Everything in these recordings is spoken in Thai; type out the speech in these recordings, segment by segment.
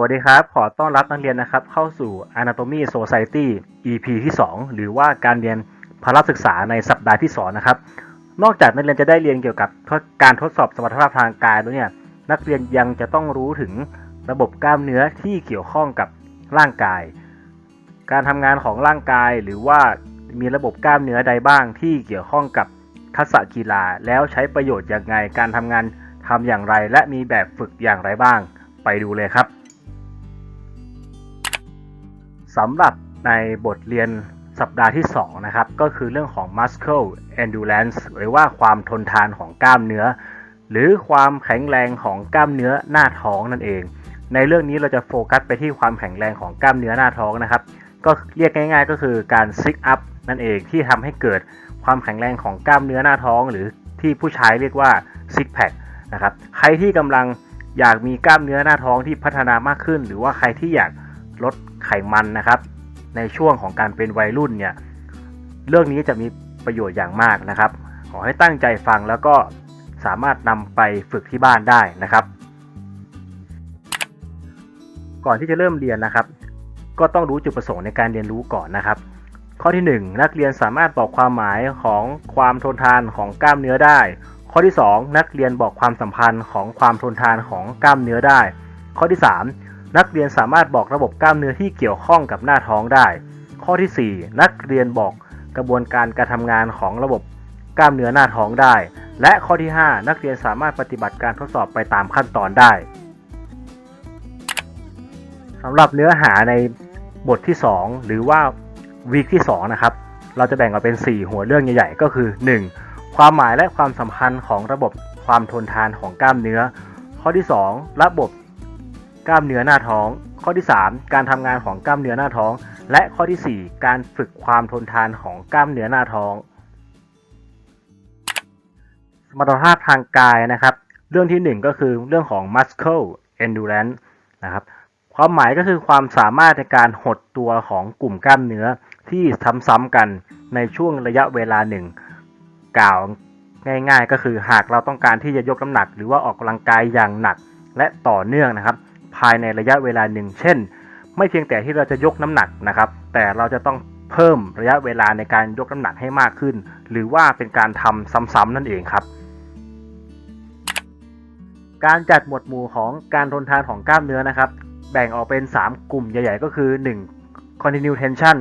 วัสดีครับ ขอต้อนรับนักเรียนนะครับ เข้าสู่ Anatomy Society EP ที่ 2 หรือว่าการเรียนพละศึกษาในสัปดาห์ที่ 2 นะครับ นอกจากนักเรียนจะได้เรียนเกี่ยวกับการทดสอบสมรรถภาพทางกายแล้วเนี่ย นักเรียนยังจะต้องรู้ถึงระบบกล้ามเนื้อที่เกี่ยวข้องกับร่างกาย การทำงานของร่างกายหรือว่ามีระบบกล้ามเนื้อใดบ้างที่เกี่ยวข้องกับทักษะกีฬา แล้วใช้ประโยชน์อย่างไง การทำงานทำอย่างไร และมีแบบฝึกอย่างไรบ้าง ไปดูเลยครับ สำหรับในบทเรียนสัปดาห์ที่ 2 นะครับ ก็คือเรื่องของ muscle endurance หรือว่าความทนทานของกล้ามเนื้อ หรือความแข็งแรงของกล้ามเนื้อหน้าท้องนั่นเอง ในเรื่องนี้เราจะโฟกัสไปที่ความแข็งแรงของกล้ามเนื้อหน้าท้องนะครับ ก็เรียกง่าย ๆ ก็คือการ sit up นั่นเองที่ทำให้เกิดความแข็งแรงของกล้ามเนื้อหน้าท้อง หรือที่ผู้ชายเรียกว่า six pack นะครับ ใครที่กำลังอยากมีกล้ามเนื้อหน้าท้องที่พัฒนามากขึ้น หรือว่าใครที่อยาก ลดไขมันนะครับ ในช่วงของการเป็นวัยรุ่นเนี่ยเรื่องนี้จะมีประโยชน์อย่างมากนะครับ ขอให้ตั้งใจฟังแล้วก็สามารถนำไปฝึกที่บ้านได้นะครับ ก่อนที่จะเริ่มเรียนนะครับ ก็ต้องรู้จุดประสงค์ในการเรียนรู้ก่อนนะครับ ข้อที่ 1 นักเรียนสามารถบอกความหมายของความทนทานของกล้ามเนื้อได้ ข้อที่ 2 นักเรียนบอกความสัมพันธ์ของความทนทานของกล้ามเนื้อได้ ข้อที่ 3 นักเรียนสามารถบอกระบบกล้ามเนื้อที่เกี่ยวข้องกับหน้าท้องได้ ข้อที่ 4 นักเรียนบอกกระบวนการการทำงานของระบบกล้ามเนื้อหน้าท้องได้ และข้อที่ 5 นักเรียนสามารถปฏิบัติการทดสอบไปตามขั้นตอนได้สำหรับเนื้อหาในบทที่ 2 หรือว่าวีคที่2นะครับเราจะแบ่งออกเป็น 4 หัวเรื่องใหญ่ๆ ก็คือ 1. ความหมายและความสัมพันธ์ของระบบความทนทานของกล้ามเนื้อ ข้อที่ 2 ระบบ กล้ามเนื้อหน้าท้อง ข้อที่ 3 การทำงานของกล้ามเนื้อหน้าท้อง และข้อที่ 4 การฝึกความทนทานของกล้ามเนื้อหน้าท้อง สมรรถภาพทางกายนะครับ เรื่องที่ 1 ก็คือเรื่องของ muscle endurance นะครับความหมายก็คือความสามารถในการหดตัวของกลุ่มกล้ามเนื้อที่ซ้ำๆกันในช่วงระยะเวลาหนึ่ง กล่าวง่ายๆ ก็คือหากเราต้องการที่จะยกน้ำหนัก หรือว่าออกกำลังกายอย่างหนักและต่อเนื่องนะครับ ภายในระยะเวลาหนึ่ง เช่น ไม่เพียงแต่ที่เราจะยกน้ำหนักนะครับ แต่เราจะต้องเพิ่มระยะเวลาในการยกน้ำหนักให้มากขึ้น หรือว่าเป็นการทำซ้ำๆนั่นเองครับ การจัดหมวดหมู่ของการทนทานของกล้ามเนื้อนะครับ แบ่งออกเป็น 3 กลุ่มใหญ่ ๆ ก็คือ 1. continue tension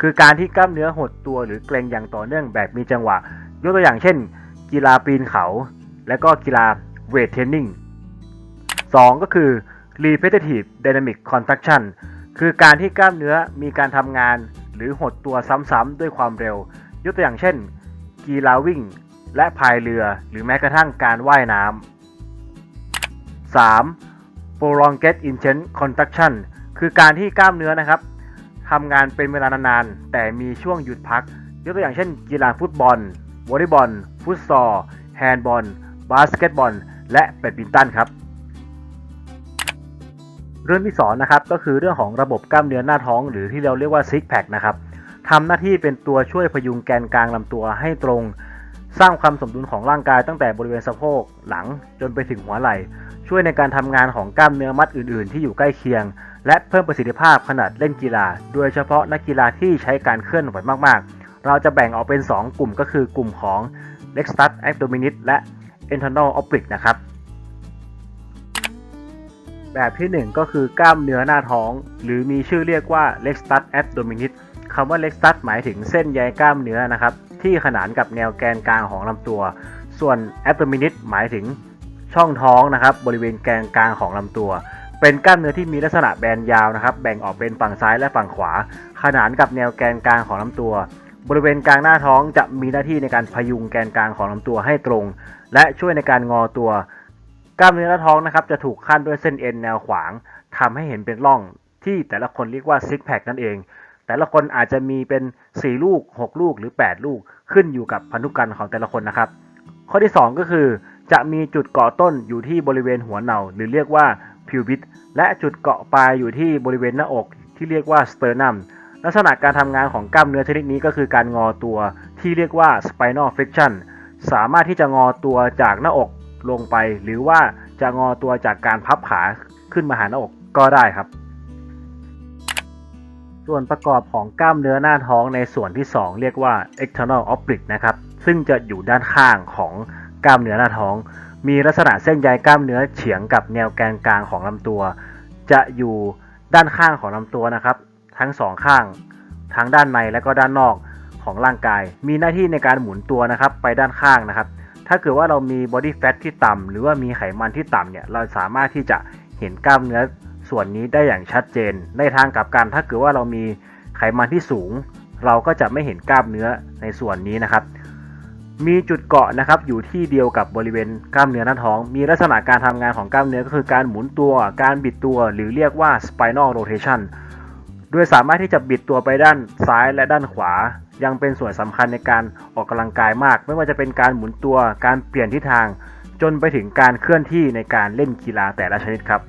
คือการที่กล้ามเนื้อหดตัวหรือเกร็งอย่างต่อเนื่องแบบมีจังหวะ ยกตัวอย่างเช่น กีฬาปีนเขา และก็กีฬาเวทเทรนนิ่ง 2 ก็คือ repetitive dynamic contraction คือการที่กล้ามเนื้อมีการทำงาน หรือหดตัวซ้ำๆด้วยความเร็ว ยกตัวอย่างเช่น กีฬาวิ่ง และพายเรือ หรือแม้กระทั่งการว่ายน้ำ 3. prolonged intense contraction คือการที่กล้ามเนื้อนะครับทำงานเป็นเวลานานๆ แต่มีช่วงหยุดพัก ยกตัวอย่างเช่น กีฬาฟุตบอล วอลเลย์บอล ฟุตซอล แฮนด์บอล บาสเกตบอล และแบดมินตันครับ เรื่องที่สองนะครับก็คือเรื่องของระบบกล้ามเนื้อหน้าท้อง หรือที่เราเรียกว่าซิกแพคนะครับทำหน้าที่เป็นตัวช่วยพยุงแกนกลางลำตัวให้ตรง สร้างความสมดุลของร่างกายตั้งแต่บริเวณสะโพกหลังจนไปถึงหัวไหล่ ช่วยในการทำงานของกล้ามเนื้อมัดอื่น ๆ ที่อยู่ใกล้เคียง และเพิ่มประสิทธิภาพขนาดเล่นกีฬา โดยเฉพาะนักกีฬาที่ใช้การเคลื่อนไหวมาก ๆ เราจะแบ่งออกเป็น 2 กลุ่มก็คือกลุ่มของ Lextus Abdominis และ Internal Oblique นะครับ แบบที่ 1 ก็คือกล้ามเนื้อหน้าท้อง หรือมีชื่อเรียกว่า Lextus Abdominis คำว่า Lextus หมายถึงเส้นใยกล้ามเนื้อนะครับ ที่ขนานกับแนวแกนกลางของลำตัว ส่วน Abdominis หมายถึงช่องท้องนะครับ บริเวณแกนกลางของลำตัว เป็นกล้ามเนื้อที่มีลักษณะแบนยาวนะครับ แบ่งออกเป็นฝั่งซ้ายและฝั่งขวา ขนานกับแนวแกนกลางของลำตัว บริเวณกลางหน้าท้องจะมีหน้าที่ในการพยุงแกนกลางของลำตัวให้ตรง และช่วยในการงอตัว กล้ามเนื้อหน้าท้องนะครับจะถูกขั้นด้วยเส้นเอ็นแนวขวางทำให้เห็นเป็นร่องที่แต่ละคนเรียกว่าซิกแพคนั่นเอง แต่ละคนอาจจะมีเป็น 4 ลูก 6 ลูกหรือ 8 ลูกขึ้นอยู่กับพันธุกรรมของแต่ละคนนะครับ ข้อที่ 2 ก็คือ จะมีจุดเกาะต้นอยู่ที่บริเวณหัวเนาหรือเรียกว่าพิวบิสและจุดเกาะปลายอยู่ที่บริเวณหน้าอกที่เรียกว่าสเตอร์นัมลักษณะการทำงานของกล้ามเนื้อชนิดนี้ก็คือการงอตัวที่เรียกว่า spinal flexion สามารถที่จะงอตัวจากหน้าอก ลงไป หรือว่าจะงอตัวจากการพับขาขึ้นมาหาหน้าอกก็ได้ครับ ส่วนประกอบของกล้ามเนื้อหน้าท้องในส่วนที่ 2 เรียกว่า external oblique นะครับซึ่งจะอยู่ด้านข้างของกล้ามเนื้อหน้าท้อง มีลักษณะเส้นใยกล้ามเนื้อเฉียงกับแนวแกนกลางของลำตัว จะอยู่ด้านข้างของลำตัวนะครับ ทั้งสองข้างทั้งด้านในและก็ด้านนอกของร่างกาย มีหน้าที่ในการหมุนตัวนะครับ ไปด้านข้างนะครับ ถ้าเกิดว่าเรามี body fat ที่ต่ำหรือว่ามีไขมันที่ต่ำเนี่ย เราสามารถที่จะเห็นกล้ามเนื้อส่วนนี้ได้อย่างชัดเจน ในทางกลับกันถ้าเกิดว่าเรามีไขมันที่สูง เราก็จะไม่เห็นกล้ามเนื้อในส่วนนี้นะครับ มีจุดเกาะนะครับอยู่ที่เดียวกับบริเวณกล้ามเนื้อหน้าท้อง มีลักษณะการทำงานของกล้ามเนื้อก็คือการหมุนตัว การบิดตัว หรือเรียกว่า spinal rotation ดยสามารถที่จะบิดตัวไปด้านซ้ายและด้านขวา ยังเป็นส่วนสำคัญในการออกกำลังกายมาก ไม่ว่าจะเป็นการหมุนตัวการเปลี่ยนทิศทาง จนไปถึงการเคลื่อนที่ในการเล่นกีฬาแต่ละชนิดครับ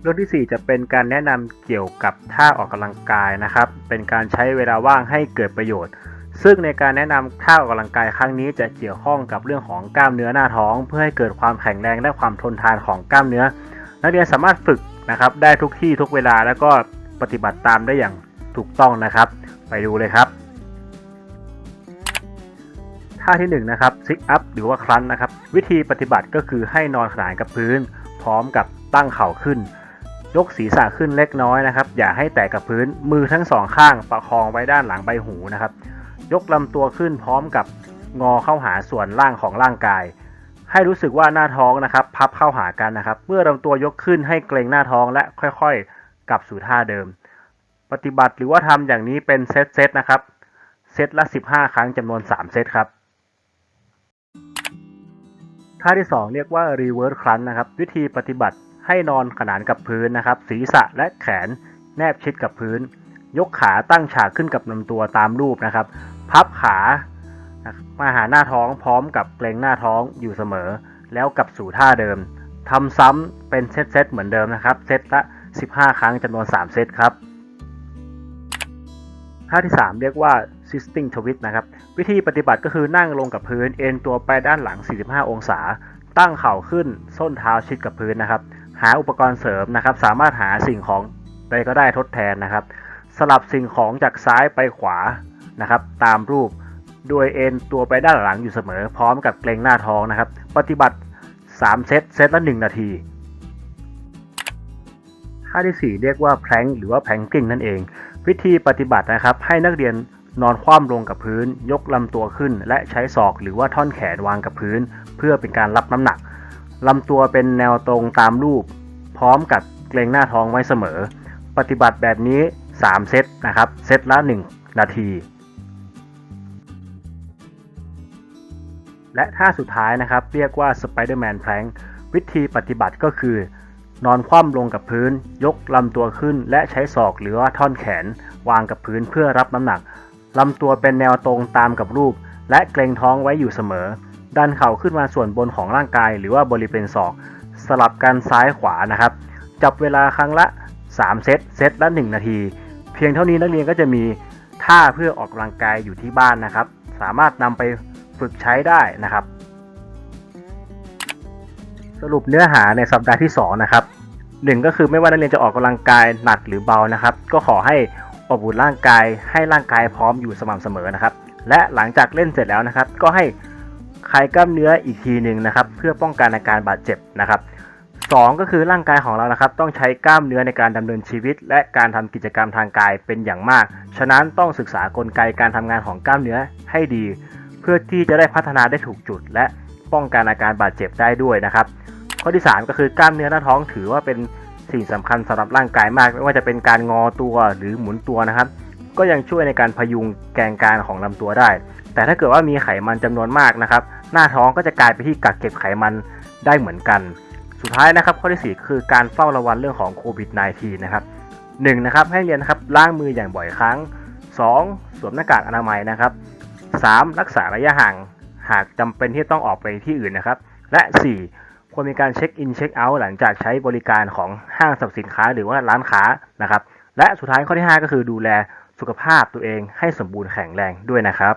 เรื่องที่ 4 จะเป็นการแนะนำเกี่ยวกับท่าออกกำลังกายนะครับ เป็นการใช้เวลาว่างให้เกิดประโยชน์ ซึ่งในการแนะนำท่าออกกำลังกายครั้งนี้จะเกี่ยวข้องกับเรื่องของกล้ามเนื้อหน้าท้อง เพื่อให้เกิดความแข็งแรงและความทนทานของกล้ามเนื้อ นักเรียนสามารถฝึก นะครับ ได้ทุกที่ทุกเวลาแล้วก็ปฏิบัติตามได้อย่างถูกต้องนะครับ ไปดูเลยครับ ท่าที่1นงนะครับซิกอัพหรือว่าคลันนะครับ วิธีปฏิบัติก็คือให้นอนขนานกับพื้น พร้อมกับตั้งเข่าขึ้น ยกศีรษะขึ้นเล็กน้อยนะครับ อย่าให้แตะกับพื้นมือทั้งสองข้างประคองไว้ด้านหลังใบหูนะครับ ยกลำตัวขึ้นพร้อมกับงอเข้าหาส่วนล่างของร่างกาย ให้รู้สึกว่าหน้าท้องนะครับ พับเข้าหากันนะครับ เมื่อลำตัวยกขึ้นให้เกรงหน้าท้องและค่อยๆ กลับสู่ท่าเดิม ปฏิบัติหรือว่าทำอย่างนี้เป็นเซตเซตๆนะครับ เซตละ 15 ครั้งจำนวน 3 เซตครับท่าที่ 2 เรียกว่า reverse crunch นะครับ วิธีปฏิบัติให้นอนขนานกับพื้นนะครับ ศีรษะและแขนแนบชิดกับพื้น ยกขาตั้งฉากขึ้นกับลำตัวตามรูปนะครับ พับขา มาหาหน้าท้องพร้อมกับเกรงหน้าท้องอยู่เสมอ แล้วกลับสู่ท่าเดิมทำซ้ำเป็นเซตเซตเหมือนเดิมนะครับ เซตละ 15 ครั้งจำนวน 3 เซตครับ ท่าที่ 3 เรียกว่า Sisting Twist นะครับ วิธีปฏิบัติก็คือนั่งลงกับพื้น เอ็นตัวไปด้านหลัง 45 องศา ตั้งเข่าขึ้น ส้นเท้าชิดกับพื้นนะครับ หาอุปกรณ์เสริมนะครับ สามารถหาสิ่งของใดก็ได้ทดแทนนะครับ สลับสิ่งของจากซ้ายไปขวานะครับ ตามรูป โดยเอ็นตัวไปด้านหลังอยู่เสมอ พร้อมกับเกรงหน้าท้องนะครับ ปฏิบัติ 3 เซตเซตละ 1 นาทีท่าที่ 4 เรียกว่าแพลงหรือว่าแพลงกิ้งนั่นเอง วิธีปฏิบัตินะครับ ให้นักเรียนนอนคว่ำลงกับพื้น ยกลำตัวขึ้น และใช้ศอกหรือว่าท่อนแขนวางกับพื้น เพื่อเป็นการรับน้ำหนักลำตัวเป็นแนวตรงตามรูป พร้อมกับเกรงหน้าท้องไว้เสมอ ปฏิบัติแบบนี้ 3 เซตนะครับ เซตละ 1 นาที และท่าสุดท้ายนะครับ เรียกว่า Spider-Man Plank วิธีปฏิบัติก็คือ นอนคว่ำลงกับพื้น ยกลำตัวขึ้น และใช้ศอกหรือว่าท่อนแขน วางกับพื้นเพื่อรับน้ำหนักลำตัวเป็นแนวตรงตามกับรูป และเกรงท้องไว้อยู่เสมอ ดันเข่าขึ้นมาส่วนบนของร่างกาย หรือว่าบริเวณศอก สลับกันซ้ายขวานะครับ จับเวลาครั้งละ 3 เซต เซตละ 1 นาที เพียงเท่านี้นักเรียนก็จะมีท่าเพื่อออกกำลังกายอยู่ที่บ้านนะครับ สามารถนำไป ฝึกใช้ได้นะครับ สรุปเนื้อหาในสัปดาห์ที่ 2 นะครับหนึ่งก็คือไม่ว่านักเรียนจะออกกำลังกายหนักหรือเบานะครับ ก็ขอให้อบอุ่นร่างกาย ให้ร่างกายพร้อมอยู่สม่ำเสมอนะครับ และหลังจากเล่นเสร็จแล้วนะครับ ก็ให้คลายกล้ามเนื้ออีกทีหนึ่งนะครับ เพื่อป้องกันอาการบาดเจ็บนะครับสองก็คือร่างกายของเรานะครับ ต้องใช้กล้ามเนื้อในการดำเนินชีวิต และการทำกิจกรรมทางกายเป็นอย่างมาก ฉะนั้นต้องศึกษากลไกการทำงานของกล้ามเนื้อให้ดี พื่อที่จะได้พัฒนาได้ถูกจุด และป้องกันอาการบาดเจ็บได้ด้วยนะครับ ข้อที่ 3 ก็คือกล้ามเนื้อหน้าท้องถือว่าเป็นสิ่งสำคัญสำหรับร่างกายมาก ไม่ว่าจะเป็นการงอตัวหรือหมุนตัวนะครับ ก็ยังช่วยในการพยุงแกนกางของลำตัวได้ แต่ถ้าเกิดว่ามีไขมันจำนวนมากนะครับ หน้าท้องก็จะกลายไปที่กักเก็บไขมันได้เหมือนกัน สุดท้ายนะครับ ข้อที่ 4 คือการเฝ้าระวังเรื่องของโควิด -19 นะครับ1นะครับให้เรียนนะครับล้างมืออย่างบ่อยครั้ง 2. สวมหน้ากากอนามัยนะครับ 3. รักษาระยะห่าง หากจำเป็นที่ต้องออกไปที่อื่นนะครับ และ 4 ควรมีการเช็คอินเช็คเอาท์หลังจากใช้บริการของห้างสรรพสินค้าหรือว่าร้านค้านะครับ และสุดท้ายข้อที่ 5 ก็คือดูแลสุขภาพตัวเองให้สมบูรณ์แข็งแรงด้วยนะครับ